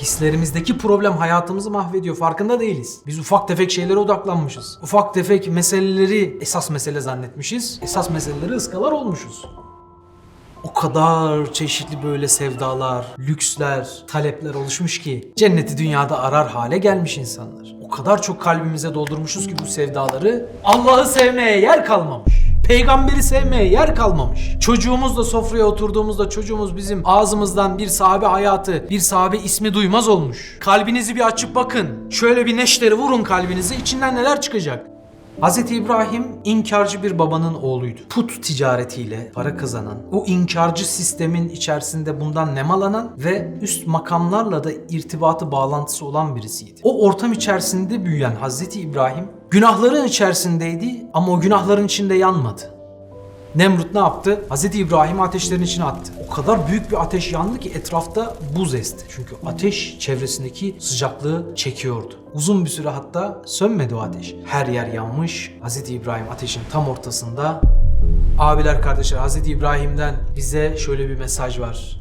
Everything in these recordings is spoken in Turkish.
Hislerimizdeki problem hayatımızı mahvediyor. Farkında değiliz. Biz ufak tefek şeylere odaklanmışız. Ufak tefek meseleleri esas mesele zannetmişiz. Esas meseleleri ıskalar olmuşuz. O kadar çeşitli böyle sevdalar, lüksler, talepler oluşmuş ki cenneti dünyada arar hale gelmiş insanlar. O kadar çok kalbimize doldurmuşuz ki bu sevdaları Allah'ı sevmeye yer kalmamış. Peygamberi sevmeye yer kalmamış. Çocuğumuzla sofraya oturduğumuzda çocuğumuz bizim ağzımızdan bir sahabe hayatı, bir sahabe ismi duymaz olmuş. Kalbinizi bir açıp bakın. Şöyle bir neşteri vurun kalbinize. içinden neler çıkacak? Hz. İbrahim inkarcı bir babanın oğluydu. Put ticaretiyle para kazanan, o inkarcı sistemin içerisinde bundan nemalanan ve üst makamlarla da irtibatı bağlantısı olan birisiydi. O ortam içerisinde büyüyen Hz. İbrahim günahların içerisindeydi ama o günahların içinde yanmadı. Nemrut ne yaptı? Hz. İbrahim ateşlerin içine attı. O kadar büyük bir ateş yandı ki etrafta buz esti. Çünkü ateş çevresindeki sıcaklığı çekiyordu. Uzun bir süre hatta sönmedi o ateş. Her yer yanmış. Hz. İbrahim ateşin tam ortasında. Abiler kardeşler Hz. İbrahim'den bize şöyle bir mesaj var.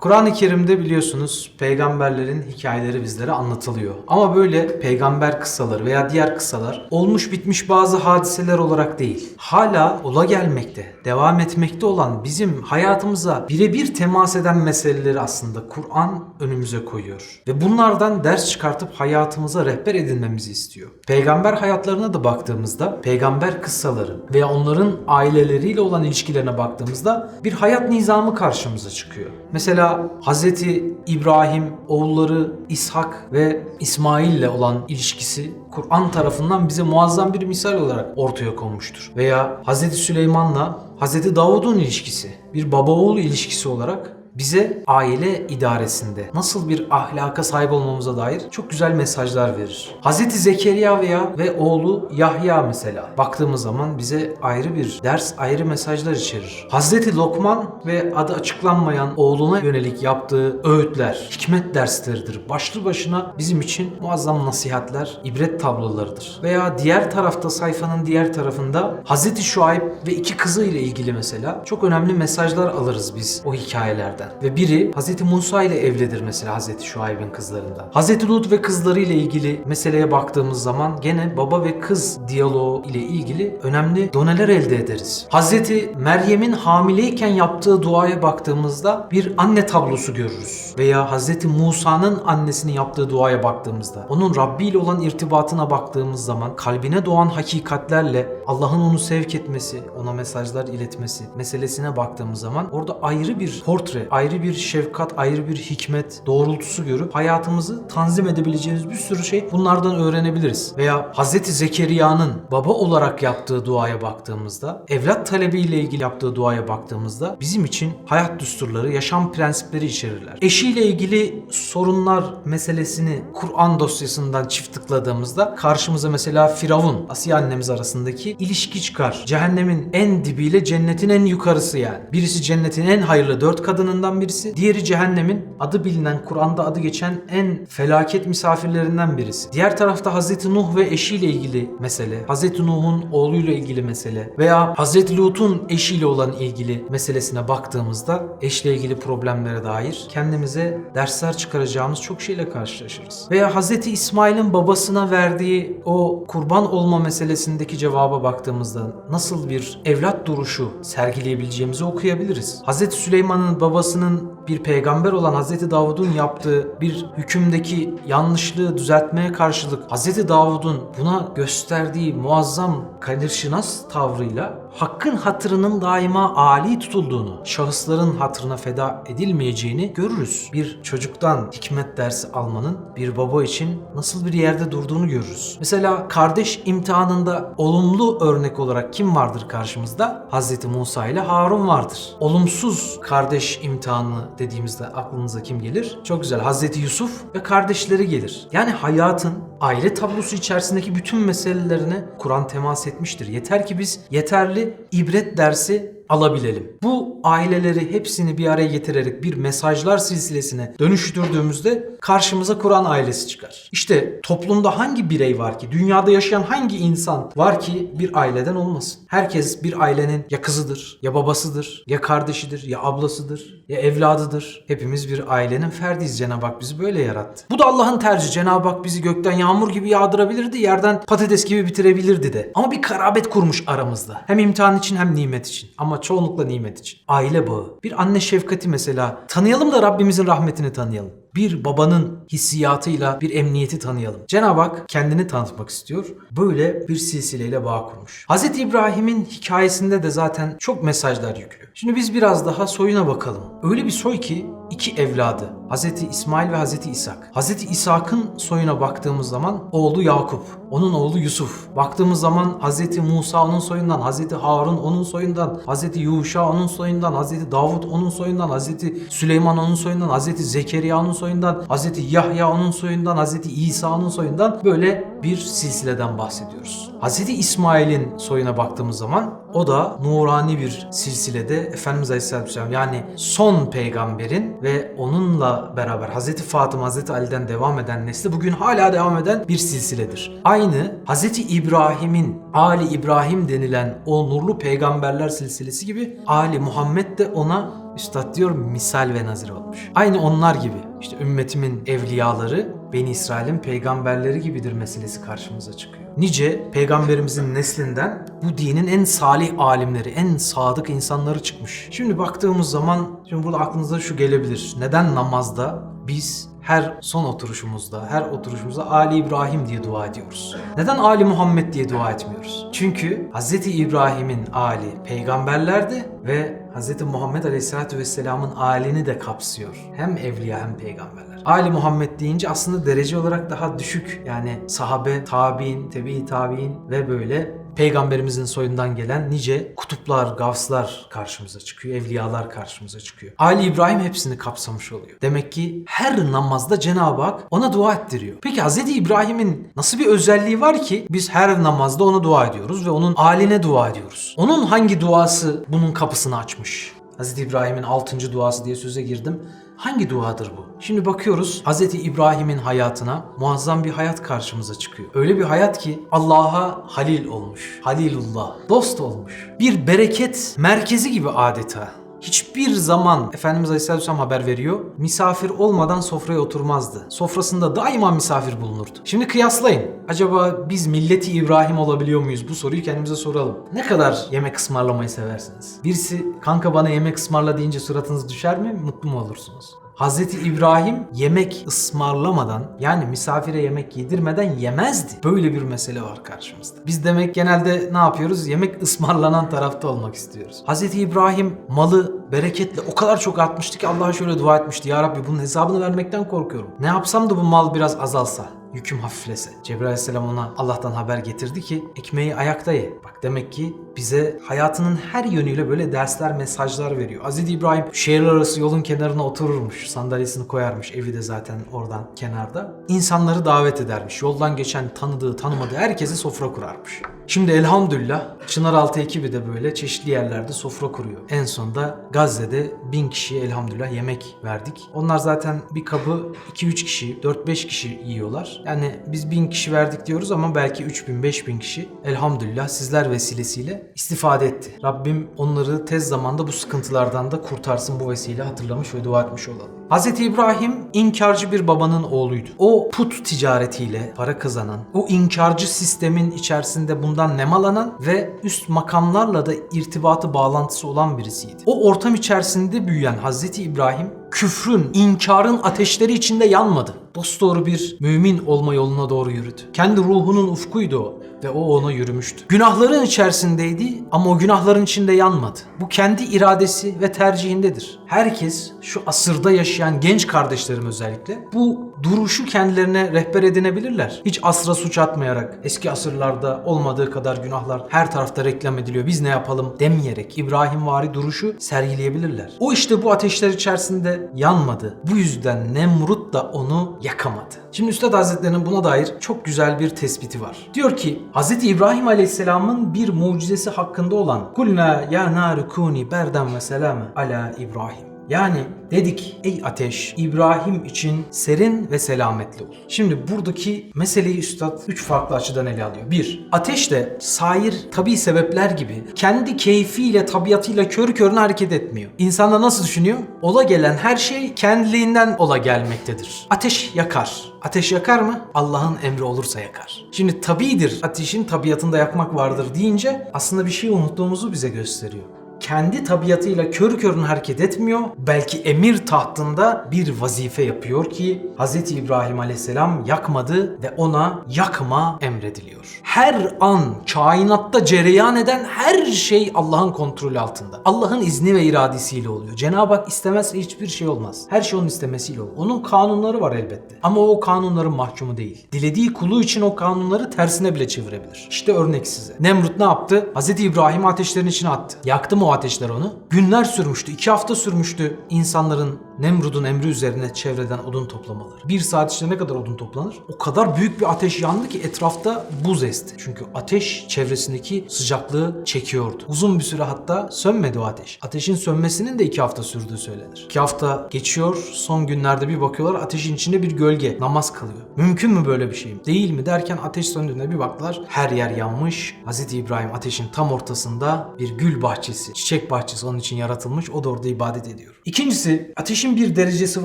Kur'an-ı Kerim'de biliyorsunuz peygamberlerin hikayeleri bizlere anlatılıyor. Ama böyle peygamber kıssaları veya diğer kıssalar olmuş bitmiş bazı hadiseler olarak değil. Hala ola gelmekte, devam etmekte olan bizim hayatımıza birebir temas eden meseleleri aslında Kur'an önümüze koyuyor. Ve bunlardan ders çıkartıp hayatımıza rehber edinmemizi istiyor. Peygamber hayatlarına da baktığımızda peygamber kıssaları veya onların aileleriyle olan ilişkilerine baktığımızda bir hayat nizamı karşımıza çıkıyor. Mesela Hazreti İbrahim oğulları İshak ve İsmail ile olan ilişkisi Kur'an tarafından bize muazzam bir misal olarak ortaya konmuştur. Veya Hazreti Süleyman'la Hazreti Davud'un ilişkisi bir baba oğul ilişkisi olarak bize aile idaresinde nasıl bir ahlaka sahip olmamıza dair çok güzel mesajlar verir. Hazreti Zekeriya veya ve oğlu Yahya mesela baktığımız zaman bize ayrı bir ders, ayrı mesajlar içerir. Hazreti Lokman ve adı açıklanmayan oğluna yönelik yaptığı öğütler, hikmet dersleridir. Başlı başına bizim için muazzam nasihatler, ibret tablolarıdır. Veya diğer tarafta sayfanın diğer tarafında Hazreti Şuayb ve iki kızı ile ilgili mesela çok önemli mesajlar alırız biz o hikayelerden. Ve biri Hazreti Musa ile evlidir mesela Hazreti Şuayb'in kızlarından. Hazreti Lut ve kızları ile ilgili meseleye baktığımız zaman gene baba ve kız diyaloğu ile ilgili önemli doneler elde ederiz. Hazreti Meryem'in hamileyken yaptığı duaya baktığımızda bir anne tablosu görürüz. Veya Hazreti Musa'nın annesinin yaptığı duaya baktığımızda onun Rabbi ile olan irtibatına baktığımız zaman kalbine doğan hakikatlerle Allah'ın onu sevk etmesi, ona mesajlar iletmesi meselesine baktığımız zaman orada ayrı bir portre, ayrı bir şefkat, ayrı bir hikmet doğrultusu görüp hayatımızı tanzim edebileceğimiz bir sürü şey bunlardan öğrenebiliriz. Veya Hazreti Zekeriya'nın baba olarak yaptığı duaya baktığımızda, evlat talebiyle ilgili yaptığı duaya baktığımızda bizim için hayat düsturları, yaşam prensipleri içerirler. Eşiyle ilgili sorunlar meselesini Kur'an dosyasından çift tıkladığımızda karşımıza mesela Firavun, Asiye annemiz arasındaki ilişki çıkar. Cehennemin en dibiyle cennetin en yukarısı yani. Birisi cennetin en hayırlı dört kadınından birisi. Diğeri cehennemin adı bilinen, Kur'an'da adı geçen en felaket misafirlerinden birisi. Diğer tarafta Hazreti Nuh ve eşiyle ilgili mesele. Hazreti Nuh'un oğluyla ilgili mesele. Veya Hazreti Lut'un eşiyle olan ilgili meselesine baktığımızda eşle ilgili problemlere dair kendimize dersler çıkaracağımız çok şeyle karşılaşırız. Veya Hazreti İsmail'in babasına verdiği o kurban olma meselesindeki cevaba baktığımızda nasıl bir evlat duruşu sergileyebileceğimizi okuyabiliriz. Hazreti Süleyman'ın babasının bir peygamber olan Hazreti Davud'un yaptığı bir hükümdeki yanlışlığı düzeltmeye karşılık Hazreti Davud'un buna gösterdiği muazzam kadirşinas tavrıyla hakkın hatırının daima âli tutulduğunu, şahısların hatırına feda edilmeyeceğini görürüz. Bir çocuktan hikmet dersi almanın bir baba için nasıl bir yerde durduğunu görürüz. Mesela kardeş imtihanında olumlu örnek olarak kim vardır karşımızda? Hazreti Musa ile Harun vardır. Olumsuz kardeş imtihanı dediğimizde aklınıza kim gelir? Çok güzel. Hazreti Yusuf ve kardeşleri gelir. Yani hayatın aile tablosu içerisindeki bütün meselelerine Kur'an temas etmiştir. Yeter ki biz yeterli ibret dersi alabilelim. Bu aileleri hepsini bir araya getirerek bir mesajlar silsilesine dönüştürdüğümüzde karşımıza Kur'an ailesi çıkar. İşte toplumda hangi birey var ki, dünyada yaşayan hangi insan var ki bir aileden olmasın? Herkes bir ailenin ya kızıdır, ya babasıdır, ya kardeşidir, ya ablasıdır, ya evladıdır. Hepimiz bir ailenin ferdiyiz. Cenab-ı Hak bizi böyle yarattı. Bu da Allah'ın tercihi. Cenab-ı Hak bizi gökten yağmur gibi yağdırabilirdi, yerden patates gibi bitirebilirdi de. Ama bir karabet kurmuş aramızda. Hem imtihan için hem nimet için. Ama çoğunlukla nimet için. Aile bağı. Bir anne şefkati mesela. Tanıyalım da Rabbimizin rahmetini tanıyalım bir babanın hissiyatıyla bir emniyeti tanıyalım. Cenab-ı Hak kendini tanıtmak istiyor. Böyle bir silsileyle bağ kurmuş. Hz. İbrahim'in hikayesinde de zaten çok mesajlar yüklü. Şimdi biz biraz daha soyuna bakalım. Öyle bir soy ki iki evladı. Hz. İsmail ve Hz. İshak. Hz. İshak'ın soyuna baktığımız zaman oğlu Yakup, onun oğlu Yusuf. Baktığımız zaman Hz. Musa onun soyundan, Hz. Harun onun soyundan, Hz. Yuşa onun soyundan, Hz. Davut onun soyundan, Hz. Süleyman onun soyundan, Hz. Zekeriya onun soyundan, Hz. Yahya onun soyundan, Hz. İsa onun soyundan böyle bir silsileden bahsediyoruz. Hz. İsmail'in soyuna baktığımız zaman o da nurani bir silsilede Efendimiz Aleyhisselam yani son peygamberin ve onunla beraber Hz. Fatıma, Hz. Ali'den devam eden nesli bugün hala devam eden bir silsiledir. Aynı Hz. İbrahim'in Ali İbrahim denilen o nurlu peygamberler silsilesi gibi Ali Muhammed de ona Üstad diyor misal ve nazir olmuş. Aynı onlar gibi işte ümmetimin evliyaları Beni İsrail'in peygamberleri gibidir meselesi karşımıza çıkıyor. Nice peygamberimizin neslinden bu dinin en salih alimleri, en sadık insanları çıkmış. Şimdi baktığımız zaman şimdi burada aklınıza şu gelebilir. Neden namazda biz her son oturuşumuzda, her oturuşumuzda Ali İbrahim diye dua ediyoruz. Neden Ali Muhammed diye dua etmiyoruz? Çünkü Hz. İbrahim'in Ali peygamberlerdi ve Hz. Muhammed Aleyhisselatü Vesselam'ın alini de kapsıyor. Hem evliya hem peygamberler. Ali Muhammed deyince aslında derece olarak daha düşük. Yani sahabe, tabi'in, tebi tabi'in ve böyle peygamberimizin soyundan gelen nice kutuplar, gavslar karşımıza çıkıyor, evliyalar karşımıza çıkıyor. Ali İbrahim hepsini kapsamış oluyor. Demek ki her namazda Cenab-ı Hak ona dua ettiriyor. Peki Hz. İbrahim'in nasıl bir özelliği var ki biz her namazda ona dua ediyoruz ve onun aline dua ediyoruz? Onun hangi duası bunun kapısını açmış? Hz. İbrahim'in 6. duası diye söze girdim. Hangi duadır bu? Şimdi bakıyoruz Hz. İbrahim'in hayatına muazzam bir hayat karşımıza çıkıyor. Öyle bir hayat ki Allah'a halil olmuş. Halilullah. Dost olmuş. Bir bereket merkezi gibi adeta. Hiçbir zaman Efendimiz Aleyhisselatü Vesselam haber veriyor. Misafir olmadan sofraya oturmazdı. Sofrasında daima misafir bulunurdu. Şimdi kıyaslayın. Acaba biz milleti İbrahim olabiliyor muyuz? Bu soruyu kendimize soralım. Ne kadar yemek ısmarlamayı seversiniz? Birisi kanka bana yemek ısmarla deyince suratınız düşer mi? Mutlu mu olursunuz? Hazreti İbrahim yemek ısmarlamadan yani misafire yemek yedirmeden yemezdi. Böyle bir mesele var karşımızda. Biz demek genelde ne yapıyoruz? Yemek ısmarlanan tarafta olmak istiyoruz. Hazreti İbrahim malı bereketle o kadar çok artmıştı ki Allah'a şöyle dua etmişti. Ya Rabbi bunun hesabını vermekten korkuyorum. Ne yapsam da bu mal biraz azalsa yüküm hafiflese. Cebrail aleyhisselam ona Allah'tan haber getirdi ki ekmeği ayakta ye. Bak demek ki bize hayatının her yönüyle böyle dersler, mesajlar veriyor. Hazreti İbrahim şehir arası yolun kenarına otururmuş. Sandalyesini koyarmış. Evi de zaten oradan kenarda. İnsanları davet edermiş. Yoldan geçen tanıdığı, tanımadığı herkese sofra kurarmış. Şimdi elhamdülillah Çınaraltı ekibi de böyle çeşitli yerlerde sofra kuruyor. En sonunda Gazze'de bin kişiye elhamdülillah yemek verdik. Onlar zaten bir kabı 2-3 kişi, 4-5 kişi yiyorlar. Yani biz bin kişi verdik diyoruz ama belki 3000 5000 kişi elhamdülillah sizler vesilesiyle istifade etti. Rabbim onları tez zamanda bu sıkıntılardan da kurtarsın bu vesile hatırlamış ve dua etmiş olalım. Hz. İbrahim inkarcı bir babanın oğluydu. O put ticaretiyle para kazanan, o inkarcı sistemin içerisinde bundan nemalanan ve üst makamlarla da irtibatı bağlantısı olan birisiydi. O ortam içerisinde büyüyen Hz. İbrahim küfrün, inkarın ateşleri içinde yanmadı. Dosdoğru bir mümin olma yoluna doğru yürüdü. Kendi ruhunun ufkuydu o ve o ona yürümüştü. Günahların içerisindeydi ama o günahların içinde yanmadı. Bu kendi iradesi ve tercihindedir. Herkes şu asırda yaşayan genç kardeşlerim özellikle bu duruşu kendilerine rehber edinebilirler. Hiç asra suç atmayarak, eski asırlarda olmadığı kadar günahlar her tarafta reklam ediliyor. Biz ne yapalım demeyerek İbrahim vari duruşu sergileyebilirler. O işte bu ateşler içerisinde yanmadı. Bu yüzden Nemrut da onu yakamadı. Şimdi Üstad Hazretleri'nin buna dair çok güzel bir tespiti var. Diyor ki Hz. İbrahim Aleyhisselam'ın bir mucizesi hakkında olan Kulna ya naru kuni berden ve selame ala İbrahim. Yani dedik ey ateş İbrahim için serin ve selametli ol. Şimdi buradaki meseleyi üstad üç farklı açıdan ele alıyor. Bir, ateş de sair tabi sebepler gibi kendi keyfiyle tabiatıyla körü körüne hareket etmiyor. İnsanlar nasıl düşünüyor? Ola gelen her şey kendiliğinden ola gelmektedir. Ateş yakar. Ateş yakar mı? Allah'ın emri olursa yakar. Şimdi tabidir ateşin tabiatında yakmak vardır deyince aslında bir şey unuttuğumuzu bize gösteriyor kendi tabiatıyla körü körüne hareket etmiyor. Belki emir tahtında bir vazife yapıyor ki Hz. İbrahim aleyhisselam yakmadı ve ona yakma emrediliyor. Her an kainatta cereyan eden her şey Allah'ın kontrolü altında. Allah'ın izni ve iradesiyle oluyor. Cenab-ı Hak istemezse hiçbir şey olmaz. Her şey onun istemesiyle olur. Onun kanunları var elbette. Ama o kanunların mahkumu değil. Dilediği kulu için o kanunları tersine bile çevirebilir. İşte örnek size. Nemrut ne yaptı? Hz. İbrahim ateşlerin içine attı. Yaktı mı ateşler onu? Günler sürmüştü. iki hafta sürmüştü insanların Nemrud'un emri üzerine çevreden odun toplamaları. Bir saat içinde ne kadar odun toplanır? O kadar büyük bir ateş yandı ki etrafta buz esti. Çünkü ateş çevresindeki sıcaklığı çekiyordu. Uzun bir süre hatta sönmedi o ateş. Ateşin sönmesinin de iki hafta sürdüğü söylenir. İki hafta geçiyor, son günlerde bir bakıyorlar ateşin içinde bir gölge, namaz kalıyor. Mümkün mü böyle bir şey? Değil mi derken ateş söndüğünde bir baktılar her yer yanmış. Hz. İbrahim ateşin tam ortasında bir gül bahçesi, çiçek bahçesi onun için yaratılmış. O da orada ibadet ediyor. İkincisi ateşin bir derecesi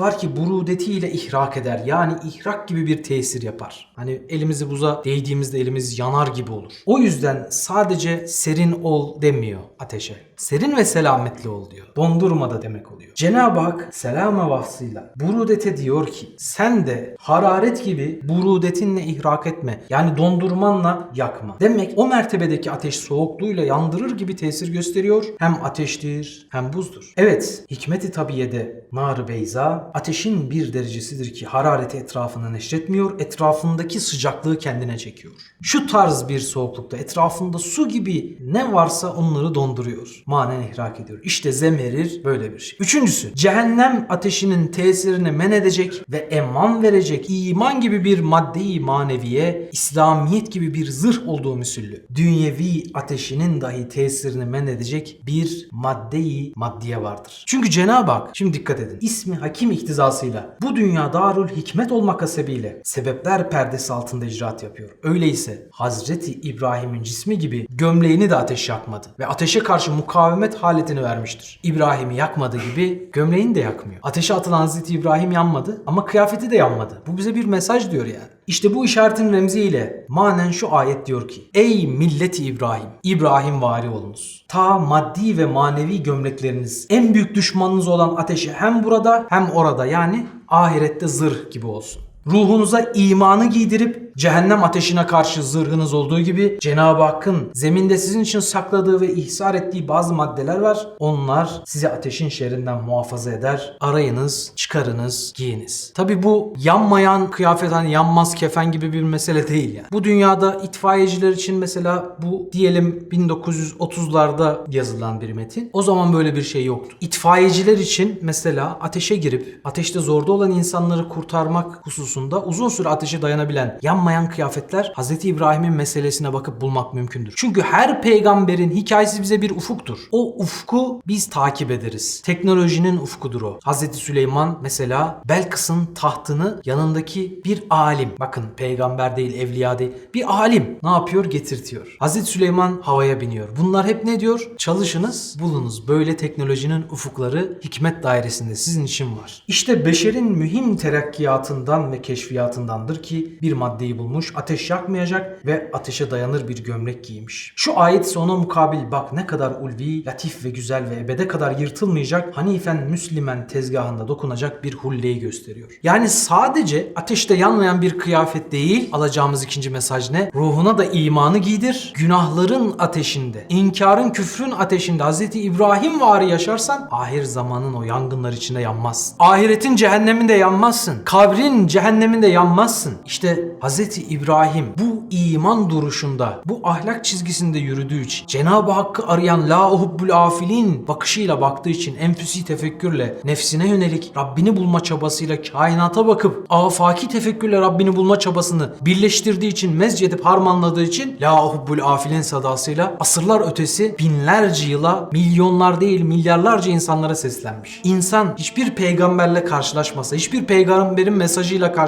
var ki burudetiyle ihrak eder. Yani ihrak gibi bir tesir yapar. Hani elimizi buza değdiğimizde elimiz yanar gibi olur. O yüzden sadece serin ol demiyor ateşe. Serin ve selametli ol diyor. Dondurma da demek oluyor. Cenab-ı Hak selama vasfıyla burudete diyor ki sen de hararet gibi burudetinle ihrak etme. Yani dondurmanla yakma. Demek o mertebedeki ateş soğukluğuyla yandırır gibi tesir gösteriyor. Hem ateştir hem buzdur. Evet hikmeti tabiyede nar beyza ateşin bir derecesidir ki harareti etrafına neşretmiyor. Etrafındaki sıcaklığı kendine çekiyor. Şu tarz bir soğuklukta etrafında su gibi ne varsa onları donduruyor. Manen ihrak ediyor. İşte zemerir böyle bir şey. Üçüncüsü cehennem ateşinin tesirini men edecek ve eman verecek iman gibi bir maddeyi maneviye İslamiyet gibi bir zırh olduğu müsüllü. Dünyevi ateşinin dahi tesirini men edecek bir maddeyi maddiye vardır. Çünkü Cenab-ı Hak şimdi dikkat edin. ismi hakim iktizasıyla bu dünya darul hikmet olmak hasebiyle sebepler perdesi altında icraat yapıyor. Öyleyse Hazreti İbrahim'in cismi gibi gömleğini de ateş yakmadı ve ateşe karşı mukavemet haletini vermiştir. İbrahim'i yakmadığı gibi gömleğini de yakmıyor. Ateşe atılan Hazreti İbrahim yanmadı ama kıyafeti de yanmadı. Bu bize bir mesaj diyor yani. İşte bu işaretin remziyle manen şu ayet diyor ki Ey milleti İbrahim, İbrahim vari olunuz. Ta maddi ve manevi gömlekleriniz en büyük düşmanınız olan ateşi hem burada hem orada yani ahirette zırh gibi olsun. Ruhunuza imanı giydirip cehennem ateşine karşı zırhınız olduğu gibi Cenab-ı Hakk'ın zeminde sizin için sakladığı ve ihsar ettiği bazı maddeler var. Onlar sizi ateşin şerrinden muhafaza eder. Arayınız, çıkarınız, giyiniz. Tabi bu yanmayan kıyafet hani yanmaz kefen gibi bir mesele değil yani. Bu dünyada itfaiyeciler için mesela bu diyelim 1930'larda yazılan bir metin. O zaman böyle bir şey yoktu. İtfaiyeciler için mesela ateşe girip ateşte zorda olan insanları kurtarmak hususunda uzun süre ateşe dayanabilen yanmayan kıyafetler Hz. İbrahim'in meselesine bakıp bulmak mümkündür. Çünkü her peygamberin hikayesi bize bir ufuktur. O ufku biz takip ederiz. Teknolojinin ufkudur o. Hz. Süleyman mesela Belkıs'ın tahtını yanındaki bir alim, bakın peygamber değil, evliya değil, bir alim ne yapıyor? Getirtiyor. Hz. Süleyman havaya biniyor. Bunlar hep ne diyor? Çalışınız, bulunuz. Böyle teknolojinin ufukları hikmet dairesinde sizin için var. İşte beşerin mühim terakkiyatından ve keşfiyatındandır ki bir maddeyi bulmuş, ateş yakmayacak ve ateşe dayanır bir gömlek giymiş. Şu ayet ise ona mukabil bak ne kadar ulvi, latif ve güzel ve ebede kadar yırtılmayacak, hanifen müslimen tezgahında dokunacak bir hulleyi gösteriyor. Yani sadece ateşte yanmayan bir kıyafet değil, alacağımız ikinci mesaj ne? Ruhuna da imanı giydir, günahların ateşinde, inkarın küfrün ateşinde Hz. İbrahim vari yaşarsan ahir zamanın o yangınlar içinde yanmazsın. Ahiretin cehenneminde yanmazsın. Kabrin cehennem cehenneminde yanmazsın. İşte Hz. İbrahim bu iman duruşunda, bu ahlak çizgisinde yürüdüğü için, Cenab-ı Hakk'ı arayan la uhubbul afilin bakışıyla baktığı için enfüsi tefekkürle, nefsine yönelik Rabbini bulma çabasıyla kainata bakıp afaki tefekkürle Rabbini bulma çabasını birleştirdiği için, mezcedip harmanladığı için la uhubbul afilin sadasıyla asırlar ötesi binlerce yıla milyonlar değil milyarlarca insanlara seslenmiş. İnsan hiçbir peygamberle karşılaşmasa, hiçbir peygamberin mesajıyla karşılaşmasa,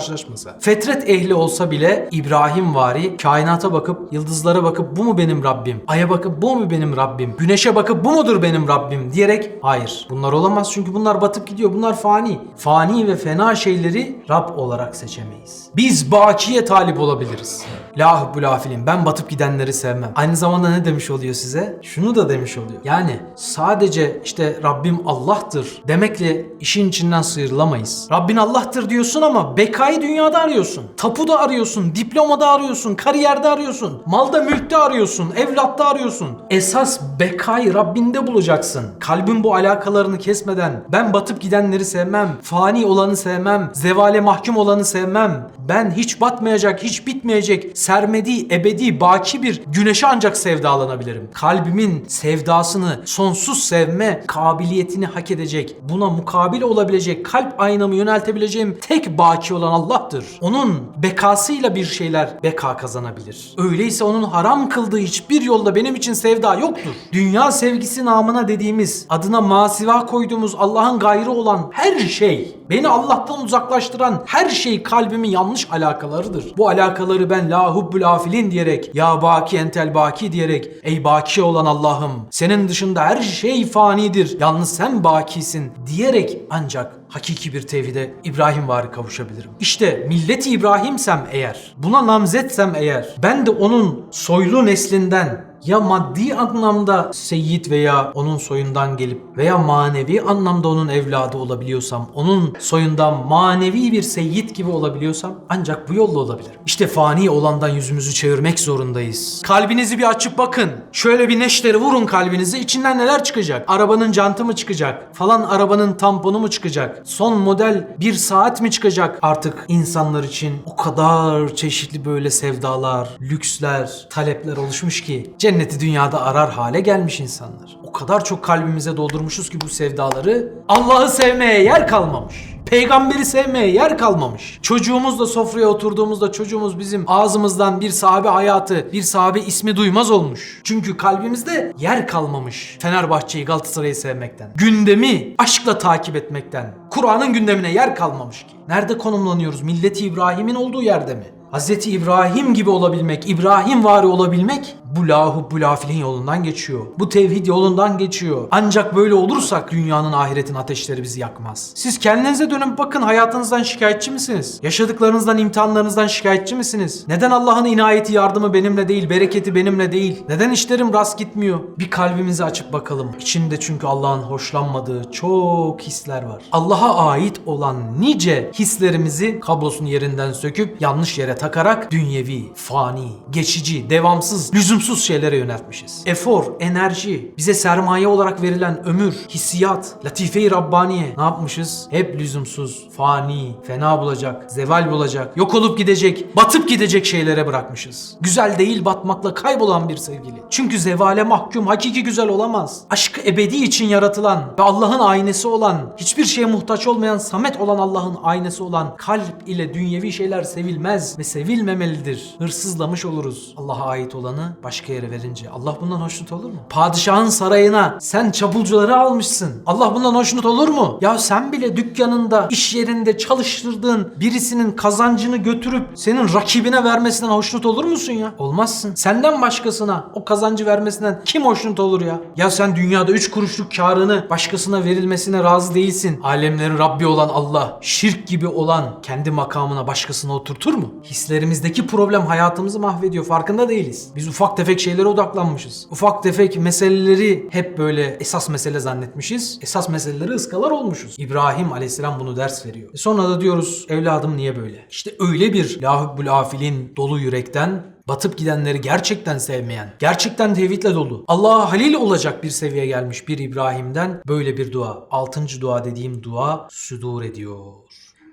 fetret ehli olsa bile İbrahim vari kainata bakıp, yıldızlara bakıp bu mu benim Rabbim? Aya bakıp bu mu benim Rabbim? Güneşe bakıp bu mudur benim Rabbim? diyerek hayır bunlar olamaz çünkü bunlar batıp gidiyor. Bunlar fani. Fani ve fena şeyleri Rab olarak seçemeyiz. Biz bakiye talip olabiliriz. La hubbul afilin. Ben batıp gidenleri sevmem. Aynı zamanda ne demiş oluyor size? Şunu da demiş oluyor. Yani sadece işte Rabbim Allah'tır demekle işin içinden sıyrılamayız. Rabbin Allah'tır diyorsun ama bekayı dünyada arıyorsun. Tapuda arıyorsun, diplomada arıyorsun, kariyerde arıyorsun, malda mülkte arıyorsun, evlatta arıyorsun. Esas bekayı Rabbinde bulacaksın. Kalbin bu alakalarını kesmeden ben batıp gidenleri sevmem, fani olanı sevmem, zevale mahkum olanı sevmem. Ben hiç batmayacak, hiç bitmeyecek, sermedi, ebedi, baki bir güneşe ancak sevdalanabilirim. Kalbimin sevdasını sonsuz sevme kabiliyetini hak edecek, buna mukabil olabilecek, kalp aynamı yöneltebileceğim tek baki olan Allah'tır. Onun bekasıyla bir şeyler beka kazanabilir. Öyleyse onun haram kıldığı hiçbir yolda benim için sevda yoktur. Dünya sevgisi namına dediğimiz, adına masiva koyduğumuz Allah'ın gayrı olan her şey, beni Allah'tan uzaklaştıran her şey kalbimin yanlış alakalarıdır. Bu alakaları ben la hubbul afilin diyerek, ya baki entel baki diyerek, ey baki olan Allah'ım, senin dışında her şey fanidir, yalnız sen bakisin diyerek ancak hakiki bir tevhide İbrahim varı kavuşabilirim. İşte milleti İbrahimsem eğer, buna namzetsem eğer, ben de onun soylu neslinden ya maddi anlamda seyyid veya onun soyundan gelip veya manevi anlamda onun evladı olabiliyorsam, onun soyundan manevi bir seyyid gibi olabiliyorsam ancak bu yolla olabilirim. İşte fani olandan yüzümüzü çevirmek zorundayız. Kalbinizi bir açıp bakın. Şöyle bir neşteri vurun kalbinize. içinden neler çıkacak? Arabanın jantı mı çıkacak? Falan arabanın tamponu mu çıkacak? Son model bir saat mi çıkacak? Artık insanlar için o kadar çeşitli böyle sevdalar, lüksler, talepler oluşmuş ki cenneti dünyada arar hale gelmiş insanlar. O kadar çok kalbimize doldurmuşuz ki bu sevdaları Allah'ı sevmeye yer kalmamış. Peygamberi sevmeye yer kalmamış. Çocuğumuzla sofraya oturduğumuzda çocuğumuz bizim ağzımızdan bir sahabe hayatı, bir sahabe ismi duymaz olmuş. Çünkü kalbimizde yer kalmamış Fenerbahçe'yi Galatasaray'ı sevmekten. Gündemi aşkla takip etmekten. Kur'an'ın gündemine yer kalmamış ki. Nerede konumlanıyoruz? Milleti İbrahim'in olduğu yerde mi? Hz. İbrahim gibi olabilmek, İbrahim vari olabilmek bu lahu bu lafilin yolundan geçiyor. Bu tevhid yolundan geçiyor. Ancak böyle olursak dünyanın ahiretin ateşleri bizi yakmaz. Siz kendinize dönüp bakın hayatınızdan şikayetçi misiniz? Yaşadıklarınızdan, imtihanlarınızdan şikayetçi misiniz? Neden Allah'ın inayeti yardımı benimle değil, bereketi benimle değil? Neden işlerim rast gitmiyor? Bir kalbimizi açıp bakalım. İçinde çünkü Allah'ın hoşlanmadığı çok hisler var. Allah'a ait olan nice hislerimizi kablosunu yerinden söküp yanlış yere takarak dünyevi, fani, geçici, devamsız, lüzumsuz şeylere yöneltmişiz. Efor, enerji, bize sermaye olarak verilen ömür, hissiyat, latife-i Rabbaniye ne yapmışız? Hep lüzumsuz, fani, fena bulacak, zeval bulacak, yok olup gidecek, batıp gidecek şeylere bırakmışız. Güzel değil batmakla kaybolan bir sevgili. Çünkü zevale mahkum, hakiki güzel olamaz. Aşkı ebedi için yaratılan ve Allah'ın aynesi olan, hiçbir şeye muhtaç olmayan, samet olan Allah'ın aynesi olan kalp ile dünyevi şeyler sevilmez ve sevilmemelidir. Hırsızlamış oluruz Allah'a ait olanı başka yere verince. Allah bundan hoşnut olur mu? Padişahın sarayına sen çapulcuları almışsın. Allah bundan hoşnut olur mu? Ya sen bile dükkanında, iş yerinde çalıştırdığın birisinin kazancını götürüp senin rakibine vermesinden hoşnut olur musun ya? Olmazsın. Senden başkasına o kazancı vermesinden kim hoşnut olur ya? Ya sen dünyada 3 kuruşluk karını başkasına verilmesine razı değilsin. Alemlerin Rabbi olan Allah, şirk gibi olan kendi makamına başkasına oturtur mu? Hislerimizdeki problem hayatımızı mahvediyor. Farkında değiliz. Biz ufak tefek şeylere odaklanmışız. Ufak tefek meseleleri hep böyle esas mesele zannetmişiz. Esas meseleleri ıskalar olmuşuz. İbrahim aleyhisselam bunu ders veriyor. E sonra da diyoruz evladım niye böyle? İşte öyle bir lahubbul afilin dolu yürekten batıp gidenleri gerçekten sevmeyen, gerçekten tevhidle dolu, Allah'a halil olacak bir seviyeye gelmiş bir İbrahim'den böyle bir dua, altıncı dua dediğim dua südur ediyor.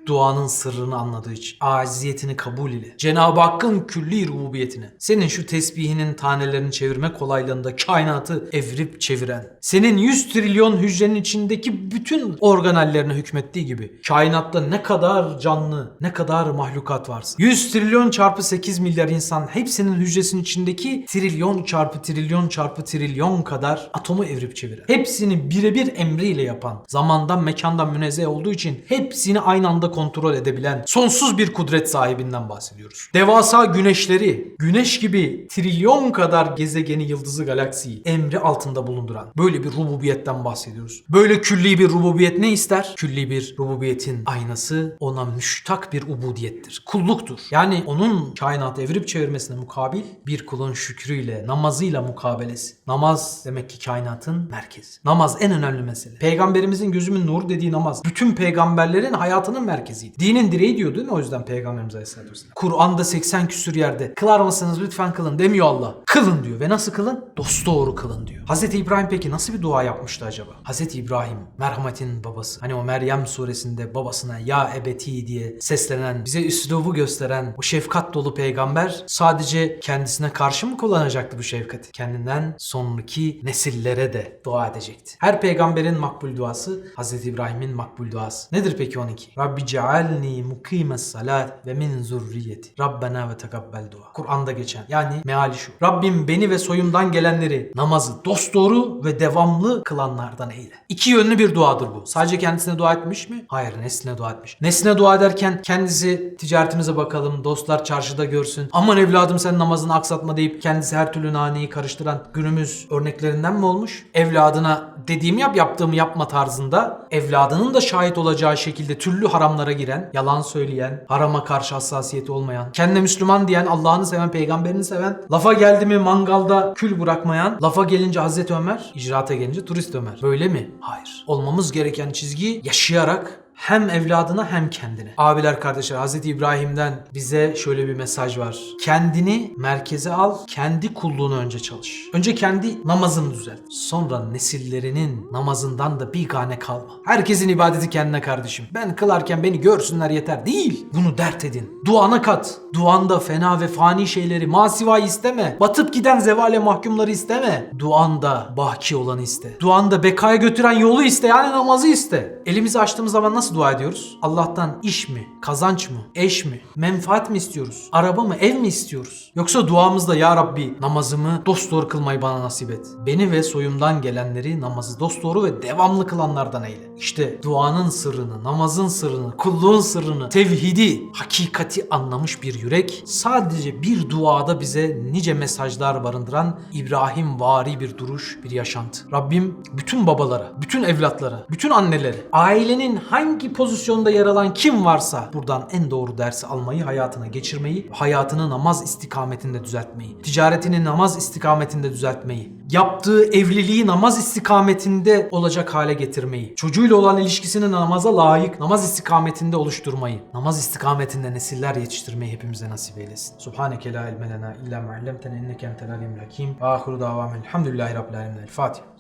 Duanın sırrını anladığı için. Aciziyetini kabul ile. Cenab-ı Hakk'ın külli rububiyetine. Senin şu tesbihinin tanelerini çevirme kolaylığında kainatı evrip çeviren. Senin 100 trilyon hücrenin içindeki bütün organellerine hükmettiği gibi. Kainatta ne kadar canlı, ne kadar mahlukat varsa. 100 trilyon çarpı 8 milyar insan hepsinin hücresinin içindeki trilyon çarpı trilyon çarpı trilyon kadar atomu evrip çeviren. Hepsini birebir emriyle yapan. Zamandan mekandan münezzeh olduğu için hepsini aynı anda kontrol edebilen sonsuz bir kudret sahibinden bahsediyoruz. Devasa güneşleri, güneş gibi trilyon kadar gezegeni, yıldızı, galaksiyi emri altında bulunduran böyle bir rububiyetten bahsediyoruz. Böyle külli bir rububiyet ne ister? Külli bir rububiyetin aynası ona müştak bir ubudiyettir. Kulluktur. Yani onun kainatı evrip çevirmesine mukabil bir kulun şükrüyle, namazıyla mukabelesi. Namaz demek ki kainatın merkezi. Namaz en önemli mesele. Peygamberimizin gözümün nuru dediği namaz. Bütün peygamberlerin hayatının merkeziydi. Dinin direği diyor değil mi o yüzden Peygamberimiz Aleyhisselatü Vesselam? Kur'an'da 80 küsür yerde kılar mısınız lütfen kılın demiyor Allah. Kılın diyor ve nasıl kılın? Dosdoğru kılın diyor. Hazreti İbrahim peki nasıl bir dua yapmıştı acaba? Hazreti İbrahim merhametin babası. Hani o Meryem suresinde babasına ya ebeti diye seslenen, bize üslubu gösteren o şefkat dolu peygamber sadece kendisine karşı mı kullanacaktı bu şefkati? Kendinden sonraki nesillere de dua edecekti. Her peygamberin makbul duası Hazreti İbrahim'in makbul duası. Nedir peki onunki? Rabbi cealni mukimes salat ve min zurriyeti. Rabbena ve tekabbel dua. Kur'an'da geçen yani meali şu. Rabbim beni ve soyumdan gelenleri namazı dosdoğru ve devamlı kılanlardan eyle. İki yönlü bir duadır bu. Sadece kendisine dua etmiş mi? Hayır nesline dua etmiş. Nesline dua ederken kendisi ticaretimize bakalım, dostlar çarşıda görsün. Aman evladım sen namazını aksatma deyip kendisi her türlü naneyi karıştıran günümüz örneklerinden mi olmuş? Evladına dediğimi yap yaptığımı yapma tarzında evladının da şahit olacağı şekilde türlü haramlara giren, yalan söyleyen, harama karşı hassasiyeti olmayan, kendine Müslüman diyen, Allah'ını seven, peygamberini seven, lafa geldi mi mangalda kül bırakmayan, lafa gelince Hazreti Ömer, icraata gelince turist Ömer. Böyle mi? Hayır. Olmamız gereken çizgi yaşayarak hem evladına hem kendine. Abiler kardeşler Hazreti İbrahim'den bize şöyle bir mesaj var. Kendini merkeze al, kendi kulluğunu önce çalış. Önce kendi namazını düzelt. Sonra nesillerinin namazından da bir gane kalma. Herkesin ibadeti kendine kardeşim. Ben kılarken beni görsünler yeter. Değil. Bunu dert edin. Duana kat. Duanda fena ve fani şeyleri, masivayı isteme. Batıp giden zevale mahkumları isteme. Duanda baki olanı iste. Duanda bekaya götüren yolu iste. Yani namazı iste. Elimizi açtığımız zaman nasıl dua ediyoruz? Allah'tan iş mi, kazanç mı, eş mi, menfaat mi istiyoruz? Araba mı, ev mi istiyoruz? Yoksa duamızda ya Rabbi namazımı dosdoğru kılmayı bana nasip et. Beni ve soyumdan gelenleri namazı dosdoğru ve devamlı kılanlardan eyle. İşte duanın sırrını, namazın sırrını, kulluğun sırrını, tevhidi, hakikati anlamış bir yürek sadece bir duada bize nice mesajlar barındıran İbrahim vari bir duruş, bir yaşantı. Rabbim bütün babalara, bütün evlatlara, bütün annelere, ailenin hangi pozisyonda yer alan kim varsa buradan en doğru dersi almayı, hayatına geçirmeyi, hayatını namaz istikametinde düzeltmeyi, ticaretini namaz istikametinde düzeltmeyi, yaptığı evliliği namaz istikametinde olacak hale getirmeyi, çocuğuyla olan ilişkisini namaza layık, namaz istikametinde oluşturmayı, namaz istikametinde nesiller yetiştirmeyi hepimize nasip eylesin. Subhaneke la ilme lena illa ma'allemtene inneke entel alimul hakim. Ahiru davamel elhamdülillahi rabbil alemin. El Fatiha.